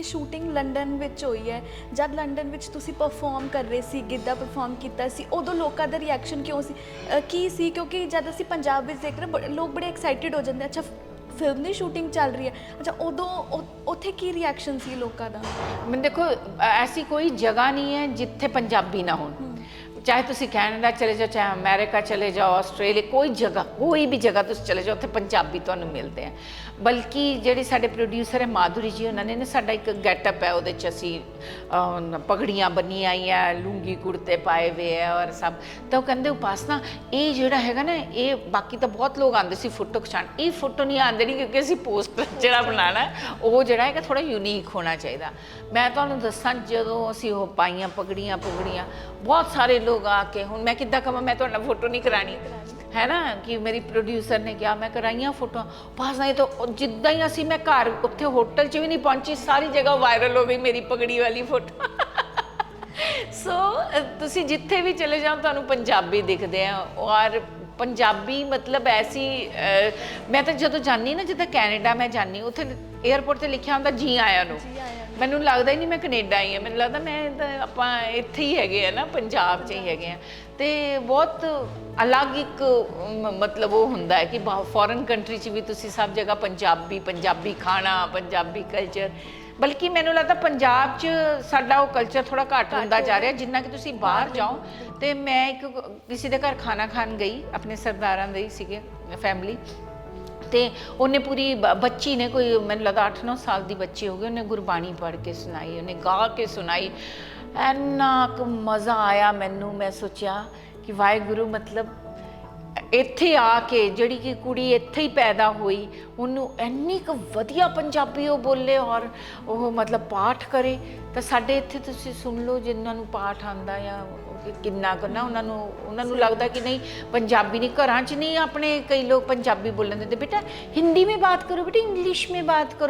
ਕਿ shooting London ਵਿੱਚ ਹੋਈ ਹੈ। ਜਦ ਲੰਡਨ ਵਿੱਚ ਤੁਸੀਂ ਪਰਫਾਰਮ ਕਰ ਰਹੇ ਸੀ ਗਿੱਧਾ ਪਰਫਾਰਮ ਕੀਤਾ ਸੀ ਉਦੋਂ ਲੋਕਾਂ ਦਾ ਰਿਐਕਸ਼ਨ ਕਿਉਂ ਸੀ? ਅ, ਕੀ ਸੀ? ਕਿਉਂਕਿ ਜਦ ਅਸੀਂ ਪੰਜਾਬ ਵਿੱਚ ਦੇਖ ਰਹੇ ਬ- ਲੋਕ ਬੜੇ ਐਕਸਾਈਟਿਡ ਹੋ ਜਾਂਦੇ ਅੱਛਾ ਫਿਲਮ ਦੀ ਸ਼ੂਟਿੰਗ ਚੱਲ ਰਹੀ ਹੈ। ਅੱਛਾ ਉਦੋਂ ਉ- ਉੱਥੇ ਕੀ ਰਿਐਕਸ਼ਨ ਸੀ ਲੋਕਾਂ ਦਾ? ਮੈਂ ਦੇਖੋ ਐਸੀ ਕੋਈ ਜਗ੍ਹਾ ਨਹੀਂ ਹੈ ਜਿੱਥੇ ਪੰਜਾਬੀ ਨਾ ਹੋਣ। ਚਾਹੇ ਤੁਸੀਂ ਕੈਨੇਡਾ ਚਲੇ ਜਾਓ, ਚਾਹੇ ਅਮਰੀਕਾ ਚਲੇ ਜਾਓ, ਆਸਟ੍ਰੇਲੀਆ, ਕੋਈ ਜਗ੍ਹਾ, ਕੋਈ ਵੀ ਜਗ੍ਹਾ ਤੁਸੀਂ ਚਲੇ ਜਾਓ, ਉੱਥੇ ਪੰਜਾਬੀ ਤੁਹਾਨੂੰ ਮਿਲਦੇ ਆ। ਬਲਕਿ ਜਿਹੜੇ ਸਾਡੇ ਪ੍ਰੋਡਿਊਸਰ ਹੈ ਮਾਧੁਰੀ ਜੀ, ਉਹਨਾਂ ਨੇ ਨਾ ਸਾਡਾ ਇੱਕ ਗੈਟਅਪ ਹੈ, ਉਹਦੇ ਚ ਅਸੀਂ ਪਗੜੀਆਂ ਬੰਨੀਆਂ ਆਈਆਂ, ਲੂੰਗੀ ਕੁੜਤੇ ਪਾਏ ਹੋਏ ਹੈ ਔਰ ਸਭ। ਤਾਂ ਉਹ ਕਹਿੰਦੇ ਉਪਾਸਨਾ, ਇਹ ਜਿਹੜਾ ਹੈਗਾ ਨਾ, ਇਹ ਬਾਕੀ ਤਾਂ ਬਹੁਤ ਲੋਕ ਆਉਂਦੇ ਸੀ ਫੋਟੋ ਖਿਚਾਣ ਇਹ ਫੋਟੋ ਨਹੀਂ ਆਉਂਦੇ ਨਹੀਂ ਕਿਉਂਕਿ ਅਸੀਂ ਪੋਸਟਰ ਜਿਹੜਾ ਬਣਾਉਣਾ, ਉਹ ਜਿਹੜਾ ਹੈਗਾ ਥੋੜਾ ਯੂਨੀਕ ਹੋਣਾ ਚਾਹੀਦਾ। ਮੈਂ ਤੁਹਾਨੂੰ ਦੱਸਾਂ, ਜਦੋਂ ਅਸੀਂ ਉਹ ਪਾਈਆਂ ਪਗੜੀਆਂ ਪਗੜੀਆਂ ਬਹੁਤ ਸਾਰੇ ਲੋਕ ਆ ਕੇ ਹੁਣ ਮੈਂ ਕਿੱਦਾਂ ਕਹਾਂ ਮੈਂ ਤੁਹਾਡਾ ਫੋਟੋ ਨਹੀਂ ਕਰਾਣੀ ਹੈ ਨਾ ਕਿ ਮੇਰੀ ਪ੍ਰੋਡਿਊਸਰ ਨੇ ਕਿਹਾ ਮੈਂ ਕਰਾਈਆਂ ਫੋਟੋਆਂ ਬਸ ਨਹੀਂ ਤਾਂ ਉਹ ਜਿੱਦਾਂ ਹੀ ਅਸੀਂ ਮੈਂ ਘਰ ਉੱਥੇ ਹੋਟਲ 'ਚ ਵੀ ਨਹੀਂ ਪਹੁੰਚੀ ਸਾਰੀ ਜਗ੍ਹਾ ਵਾਇਰਲ ਹੋ ਗਈ ਮੇਰੀ ਪਗੜੀ ਵਾਲੀ ਫੋਟੋ ਸੋ ਤੁਸੀਂ ਜਿੱਥੇ ਵੀ ਚਲੇ ਜਾਓ ਤੁਹਾਨੂੰ ਪੰਜਾਬੀ ਦਿਖਦੇ ਆ ਔਰ ਪੰਜਾਬੀ ਮਤਲਬ ਐਸੀ ਮੈਂ ਤਾਂ ਜਦੋਂ ਜਾਨੀ ਨਾ ਜਿੱਦਾਂ ਕੈਨੇਡਾ ਮੈਂ ਜਾਨੀ ਉੱਥੇ 에ਅਰਪੋਰਟ ਤੇ ਲਿਖਿਆ ਹੁੰਦਾ ਜੀ ਆਇਆਂ ਨੂੰ। ਮੈਨੂੰ ਲੱਗਦਾ ਹੀ ਨਹੀਂ ਮੈਂ ਕੈਨੇਡਾ ਆਈ ਹਾਂ। ਮੈਨੂੰ ਲੱਗਦਾ ਮੈਂ ਤਾਂ ਆਪਾਂ ਇੱਥੇ ਹੀ ਹੈਗੇ ਆ ਨਾ ਪੰਜਾਬ 'ਚ ਹੀ ਹੈਗੇ ਆ। ਤੇ ਬਹੁਤ ਅਲੱਗ ਇੱਕ ਮਤਲਬ ਉਹ ਹੁੰਦਾ ਹੈ ਕਿ ਫੋਰਨ ਕੰਟਰੀ 'ਚ ਵੀ ਤੁਸੀਂ ਸਭ ਜਗ੍ਹਾ ਪੰਜਾਬੀ ਪੰਜਾਬੀ ਖਾਣਾ ਪੰਜਾਬੀ ਕਲਚਰ ਬਲਕਿ ਮੈਨੂੰ ਲੱਗਦਾ ਪੰਜਾਬ 'ਚ ਸਾਡਾ ਉਹ ਕਲਚਰ ਥੋੜਾ ਘੱਟ ਹੁੰਦਾ ਜਾ ਰਿਹਾ ਜਿੰਨਾ ਕਿ ਤੁਸੀਂ ਬਾਹਰ ਜਾਓ। ਤੇ ਮੈਂ ਇੱਕ ਕਿਸੇ ਦੇ ਘਰ ਖਾਣਾ ਖਾਣ ਗਈ ਆਪਣੇ ਸਰਦਾਰਾਂ ਦੇ ਹੀ ਸੀਗੇ ਫੈਮਿਲੀ ਤੇ ਉਹਨੇ ਪੂਰੀ ਬੱਚੀ ਨੇ ਕੋਈ ਮੈਨੂੰ ਲੱਗਾ 8-9 ਸਾਲ ਦੀ ਬੱਚੀ ਹੋ ਗਈ ਉਹਨੇ ਗੁਰਬਾਣੀ ਪੜ੍ਹ ਕੇ ਸੁਣਾਈ ਉਹਨੇ ਗਾ ਕੇ ਸੁਣਾਈ। ਐਨਾ ਕੁ ਮਜ਼ਾ ਆਇਆ ਮੈਨੂੰ ਮੈਂ ਸੋਚਿਆ ਕਿ ਵਾਹਿਗੁਰੂ ਮਤਲਬ ਇੱਥੇ ਆ ਕੇ ਜਿਹੜੀ ਕਿ ਕੁੜੀ ਇੱਥੇ ਹੀ ਪੈਦਾ ਹੋਈ ਉਹਨੂੰ ਇੰਨੀ ਕੁ ਵਧੀਆ ਪੰਜਾਬੀ ਉਹ ਬੋਲੇ ਔਰ ਉਹ ਮਤਲਬ ਪਾਠ ਕਰੇ। ਤਾਂ ਸਾਡੇ ਇੱਥੇ ਤੁਸੀਂ ਸੁਣ ਲਓ ਜਿਨ੍ਹਾਂ ਨੂੰ ਪਾਠ ਆਂਦਾ ਜਾਂ ਕਿ ਕਿੰਨਾ ਕਰਨਾ ਉਹਨਾਂ ਨੂੰ ਉਹਨਾਂ ਨੂੰ ਲੱਗਦਾ ਕਿ ਨਹੀਂ ਪੰਜਾਬੀ ਨਹੀਂ ਘਰਾਂ 'ਚ ਨਹੀਂ ਆਪਣੇ ਕਈ ਲੋਕ ਪੰਜਾਬੀ ਬੋਲਣ ਦਿੰਦੇ। ਬੇਟਾ ਹਿੰਦੀ ਮੇਂ ਬਾਤ ਕਰੋ ਬੇਟੀ ਇੰਗਲਿਸ਼ ਮੇਂ ਬਾਤ ਕਰੋ।